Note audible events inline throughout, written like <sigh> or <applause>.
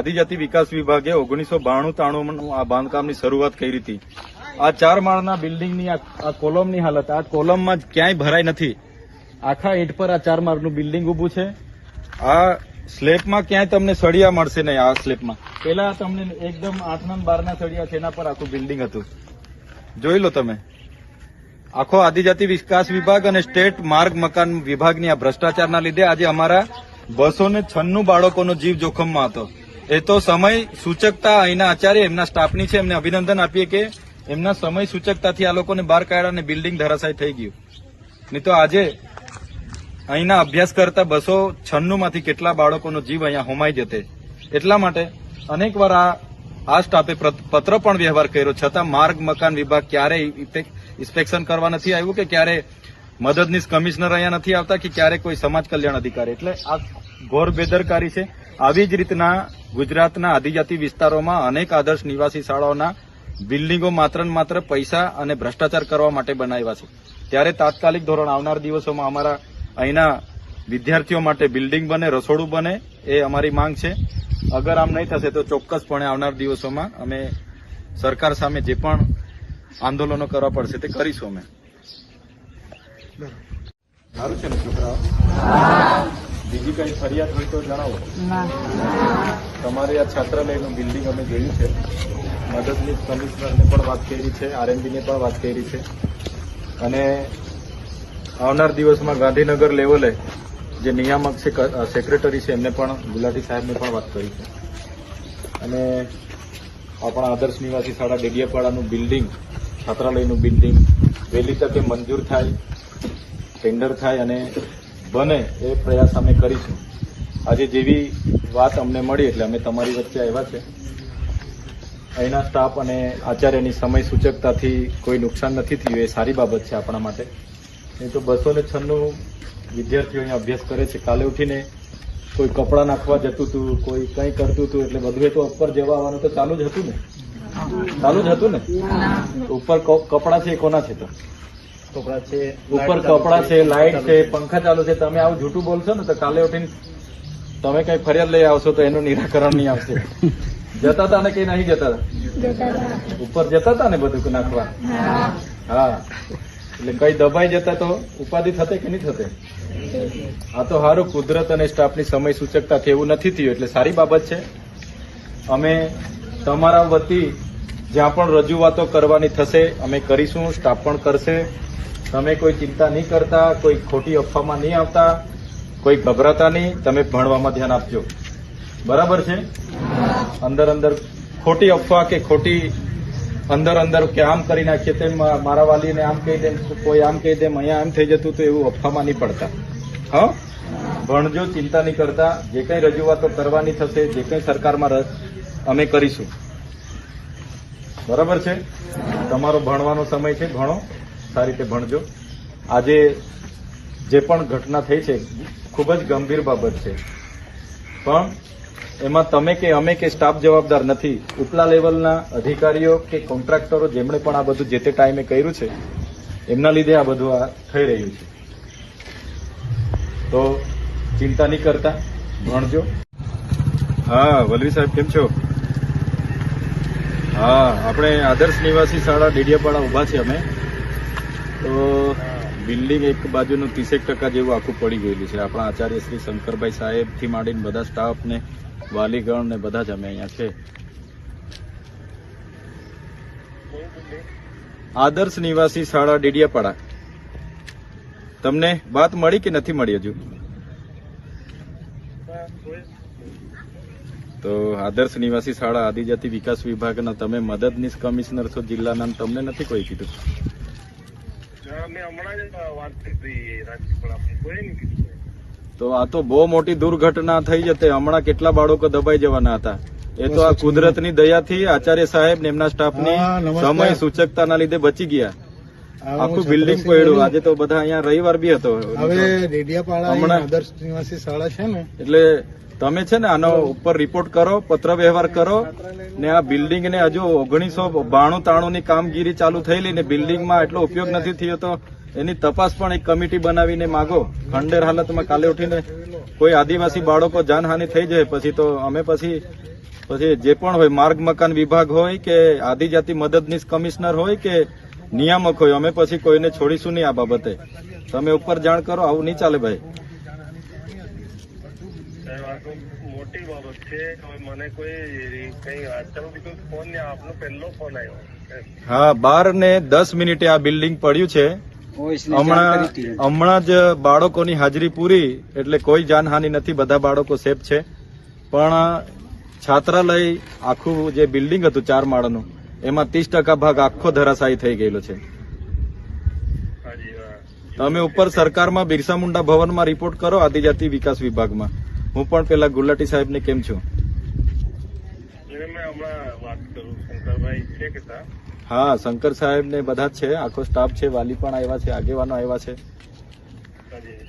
આદિજાતિ વિકાસ વિભાગે ઓગણીસો બાણું ત્રાણું આ બાંધકામની શરૂઆત કરી હતી. આ ચાર માળના બિલ્ડિંગની આ કોલમની હાલત, આ કોલમમાં જ ક્યાંય ભરાઈ નથી. આખા ઈટ પર આ ચાર માળનું બિલ્ડિંગ ઊભું છે. આ સ્લેબમાં ક્યાંય તમને સળિયા મળશે નહીં, આ સ્લેબમાં. પેલા તમને એકદમ આઠ નંબર બારના સળિયા છે, એના પર આખું બિલ્ડિંગ હતું. જોઈ લો તમે. આખો આદિજાતિ વિકાસ વિભાગ અને સ્ટેટ માર્ગ મકાન વિભાગની આ ભ્રષ્ટાચારના લીધે આજે અમારા બસો ને છન્નું બાળકોનો જીવ જોખમમાં હતો. એ તો સમય સૂચકતા અહીંના આચાર્ય, એમના સ્ટાફની છે, એમને અભિનંદન આપીએ કે એમના સમય સૂચકતાથી આ લોકોને બહાર કાઢ્યા અને બિલ્ડિંગ ધરાશાય થઈ ગયું. નહીં તો આજે અહીંના અભ્યાસ કરતા બસો છન્નું માંથી કેટલા બાળકોનો જીવ અહીંયા હોમાઈ જતે. એટલા માટે અનેક વાર આ આ સ્ટાફે પત્ર પણ વ્યવહાર કર્યો. છતાં માર્ગ, મકાન વિભાગ ક્યારેય ઇન્સ્પેક્શન કરવા નથી આવ્યું કે ક્યારે મદદનીશ કમિશનર અહીંયા નથી આવતા કે ક્યારે કોઈ સમાજ કલ્યાણ અધિકારી. એટલે આ ઘોર બેદરકારી છે. આવી જ રીતના ગુજરાતના આદિજાતિ વિસ્તારોમાં અનેક આદર્શ નિવાસી શાળાઓના બિલ્ડિંગો માત્ર ને માત્ર પૈસા અને ભ્રષ્ટાચાર કરવા માટે બનાવ્યા છે. ત્યારે તાત્કાલિક ધોરણ આવનાર દિવસોમાં અમારા અહીંના વિદ્યાર્થીઓ માટે બિલ્ડિંગ બને, રસોડું બને એ અમારી માંગ છે. અગર આમ નહીં થશે તો ચોક્કસપણે આવનાર દિવસોમાં અમે સરકાર સામે જે પણ આંદોલનો કરવા પડશે તે કરીશું અમે. સારું છે ને છોકરાઓ? બીજી કઈ ફરિયાદ હોય તો જણાવો. તમારે આ છાત્રાલયનું બિલ્ડિંગ અમે જોયું છે. મદદનીશ કમિશનરને પણ વાત કરી છે આરએમબીને પણ વાત કરી છે. અને આવનાર દિવસમાં ગાંધીનગર લેવલે જે નિયામક છે સેક્રેટરી છે એમને પણ ગુલાટી સાહેબને પણ વાત કરી છે. અને આપણા આદર્શ નિવાસી શાળા ડેડિયાપાડાનું બિલ્ડિંગ છાત્રાલયનું બિલ્ડિંગ વહેલી તકે મંજૂર થાય ટેન્ડર થાય અને બને એ પ્રયાસ અમે કરીશું. આજે જેવી વાત અમને મળી, એટલે અમે તમારી વચ્ચે આવ્યા છે. અહીંના સ્ટાફ અને આચાર્યની સમય સૂચકતાથી કોઈ નુકસાન નથી થયું, એ સારી બાબત છે આપણા માટે. નહીં તો બસો ને છન્નું વિદ્યાર્થીઓ અહીંયા અભ્યાસ કરે છે. કાલે ઉઠીને કોઈ કપડાં નાખવા જતું હતું કોઈ કંઈ કરતું હતું એટલે બધું તો ઉપર જવા આવવાનું તો ચાલુ જ હતું ને? ચાલુ જ હતું ને? ઉપર કપડાં છે કોના છે તો? ઉપર કપડાં છે લાઇટ છે પંખા ચાલુ છે. તમે આવું જૂઠું બોલશો ને તો કાલે ઉઠીને તમે કઈ ફરિયાદ લઈ આવશો તો એનું નિરાકરણ નહીં આવશે. <laughs> જતા હતા ને કઈ નહીં જતા ઉપર જતા હતા ને બધું નાખવા? હા. એટલે કઈ દબાઈ જતા તો ઉપાધિ થતે કે નહીં થતે? આ તો સારું કુદરત અને સ્ટાફની સમય સૂચકતાથી એવું નથી થયું એટલે સારી બાબત છે. અમે તમારા વતી જ્યાં પણ રજૂઆતો કરવાની થશે અમે કરીશું સ્ટાફ પણ કરશે. તમે કોઈ ચિંતા નહીં કરતા, કોઈ ખોટી અફવામાં નહીં આવતા, કોઈ ગભરાતા નહીં, તમે ભણવામાં ધ્યાન આપજો. બરાબર છે? અંદર અંદર ખોટી અફવા કે ખોટી અંદર અંદર કે આમ કરી નાખીએ તેમ મારા વાલીને આમ કહી દેમ, કોઈ આમ કહી દેમ, અહીંયા આમ થઈ જતું તો એવું અફવામાં નહીં પડતા. હા? ભણજો, ચિંતા નહીં કરતા. જે કંઈ રજૂઆતો કરવાની થશે, જે કંઈ સરકારમાં અમે કરીશું. બરાબર છે? તમારો ભણવાનો સમય છે, ભણો. સારી રીતે ભણજો. આજે જે પણ ઘટના થઈ છે, ખૂબ જ ગંભીર બાબત છે. પણ એમાં તમે કે અમે કે સ્ટાફ જવાબદાર નથી, ઉપલા લેવલના અધિકારીઓ કે કોન્ટ્રાક્ટરો જેમણે પણ આ બધું જે તે ટાઈમે કર્યું છે, એમના લીધે આ બધું આ થઈ રહ્યું છે. તો ચિંતા નહીં કરતા, ભણજો. હા, વલવી સાહેબ, કેમ છો? હા, આપણે આદર્શ નિવાસી શાળા ડેડિયાપાડા ઊભા છે અમે. તો બિલ્ડિંગ એક બાજુનું ત્રીસેક ટકા જેવું આખું પડી ગયેલું છે. આપણા આચાર્ય શ્રી શંકરભાઈ સાહેબથી માંડીને બધા સ્ટાફને વાલીગણ ને બધા જ અમે અહીંયા છે. આદર્શ નિવાસી શાળા ડેડિયાપાડા. તમને વાત મળી કે નથી મળી હજુ? તો આદર્શ નિવાસી શાળા આદિજાતિ વિકાસ વિભાગના તમે મદદનીશ કમિશનર છો જિલ્લાના, તમને નથી કોઈ કીધું? તો આ તો બહુ મોટી દુર્ઘટના થઈ જતી હમણાં કેટલા બાળકો દબાઈ જવાના હતા. એ તો આ કુદરતની દયાથી આચાર્ય સાહેબ ને એમના સ્ટાફની. સમય સૂચકતાના લીધે બચી ગયા. આખું બિલ્ડિંગ પડ્યું. આજે તો બધા અહીંયા રવિવાર બી હતો. હવે રેડિયાપાડા આદર્શ નિવાસી શાળા છે ને. એટલે તમે છે ને આનો ઉપર રિપોર્ટ કરો પત્ર વ્યવહાર કરો ને આ બિલ્ડિંગ ને હજુ ઓગણીસો બાણું તાણું ની કામગીરી ચાલુ થયેલી ને બિલ્ડિંગમાં એટલો ઉપયોગ નથી થયો તો એની તપાસ પણ એક કમિટી બનાવીને માગો. ખંડેર હાલતમાં કાલે ઉઠીને કોઈ આદિવાસી બાળકો જાનહાનિ થઈ જાય પછી તો અમે પછી પછી જે પણ હોય માર્ગ મકાન વિભાગ હોય કે આદિજાતિ મદદનીશ કમિશનર હોય કે નિયામક હોય અમે પછી કોઈને છોડીશું નહીં આ બાબતે. તમે ઉપર જાણ કરો આવું નહીં ચાલે ભાઈ. સાહેબ આ તો મોટી બાબત છે. મને કોઈ કઈ અત્યાર ફોન નહીં આપનો પહેલો ફોન આવ્યો. હા બાર ને દસ મિનિટે આ બિલ્ડિંગ પડ્યું છે. હમણાં હમણાં જ બાળકોની હાજરી પૂરી એટલે કોઈ જાનહાનિ નથી. બધા બાળકો સેફ છે. પણ છાત્રાલય આખું જે બિલ્ડિંગ હતું ચાર માળનું એમાં ત્રીસ ટકા ભાગ આખો ધરાશાયી થઈ ગયેલો છે. તમે ઉપર સરકારમાં બિરસા મુંડા ભવનમાં રિપોર્ટ કરો આદિજાતિ વિકાસ વિભાગમાં. હું પણ પેલા ગુલાટી સાહેબને કેમ છું? હા શંકર સાહેબ ને બધા જ છે આખો સ્ટાફ છે વાલી પણ આવ્યા છે આગેવાનો આવ્યા છે.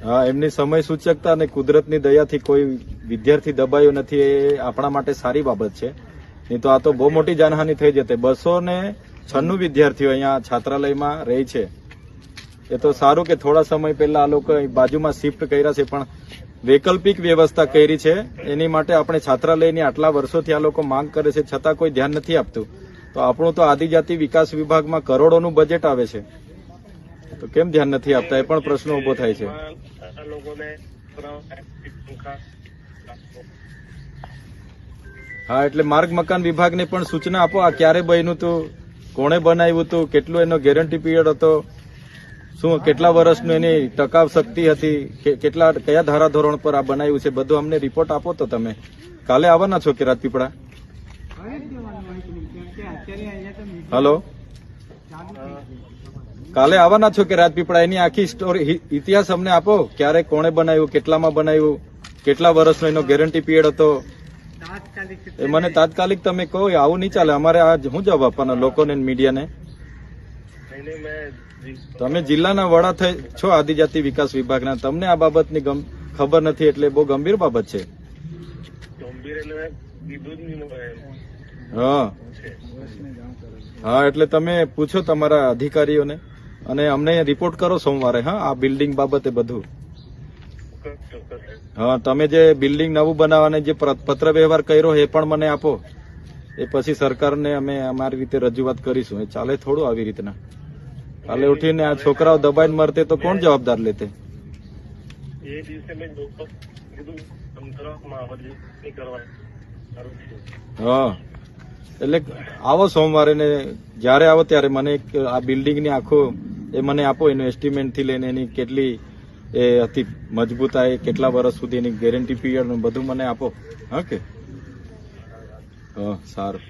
હા એમની સમય સૂચકતા અને કુદરતની દયાથી કોઈ વિદ્યાર્થી દબાયો નથી એ આપણા માટે સારી બાબત છે. નહીં તો આ તો બહુ મોટી જાનહાનિ થઈ જતી. બસો ને છન્નું વિદ્યાર્થીઓ અહીંયા છાત્રાલયમાં રહે છે. એ તો સારું કે થોડા સમય પહેલા આ લોકો બાજુમાં શિફ્ટ કર્યા છે, પણ વૈકલ્પિક વ્યવસ્થા કરી છે. એની માટે આપણે છાત્રાલયની આટલા વર્ષોથી આ લોકો માંગ કરે છે, છતાં કોઈ ધ્યાન નથી આપતું. તો આપણું તો આદિજાતિ વિકાસ વિભાગમાં કરોડોનું બજેટ આવે છે. તો કેમ ધ્યાન નથી આપતા? એ પણ પ્રશ્ન ઊભો થાય છે. હા, એટલે માર્ગ મકાન વિભાગને પણ સૂચના આપો, આ ક્યારે બન્યું હતું, કોણે બનાવ્યું હતું, કેટલું એનો ગેરંટી પીરિયડ હતો, શું, કેટલા વર્ષનું એની ટકાવ શક્તિ હતી કેટલા, કયા ધારાધોરણ પર આ બનાવ્યું છે, બધું અમને રિપોર્ટ આપો તો તમે. કાલે આવવાના છો કે રાજપીપળા હલો? કાલે આવવાના છો કે રાજપીપળા એની આખી સ્ટોરી ઇતિહાસ અમને આપો, ક્યારે કોણે બનાવ્યું, કેટલામાં બનાવ્યું, કેટલા વર્ષનો એનો ગેરંટી પીરિયડ હતો એ મને તાત્કાલિક તમે કહો આવું નહીં ચાલે. અમારે આ શું જવાબ આપવાના લોકોને ને મીડિયાને? તમે જિલ્લાના વડા થઈ છો આદિજાતિ વિકાસ વિભાગના. તમને આ બાબતની ખબર નથી એટલે બહુ ગંભીર બાબત છે. હા. હા એટલે તમે પૂછો તમારા અધિકારીઓને. અને અમને રિપોર્ટ કરો સોમવારે હા? આ બિલ્ડિંગ બાબતે બધું. હા તમે જે બિલ્ડિંગ નવું બનાવવાને જે પત્ર વ્યવહાર કર્યો એ પણ મને આપો. એ પછી સરકારને અમે અમારી રીતે રજૂઆત કરીશું. એ ચાલે થોડું આવી રીતના. કાલે ઉઠીને આ છોકરાઓ દબાઈને મરતે તો કોણ જવાબદાર લેતે? એ દિવસે મેં હા. એટલે આવો સોમવારે ને જ્યારે આવો ત્યારે મને એક આ બિલ્ડિંગની આખો એ મને આપો એનું એસ્ટિમેટથી લઈને એની કેટલી એ હતી મજબૂતાઈ કેટલા વર્ષ સુધી એની ગેરંટી પીરિયડ બધું મને આપો. હા કે? સારું.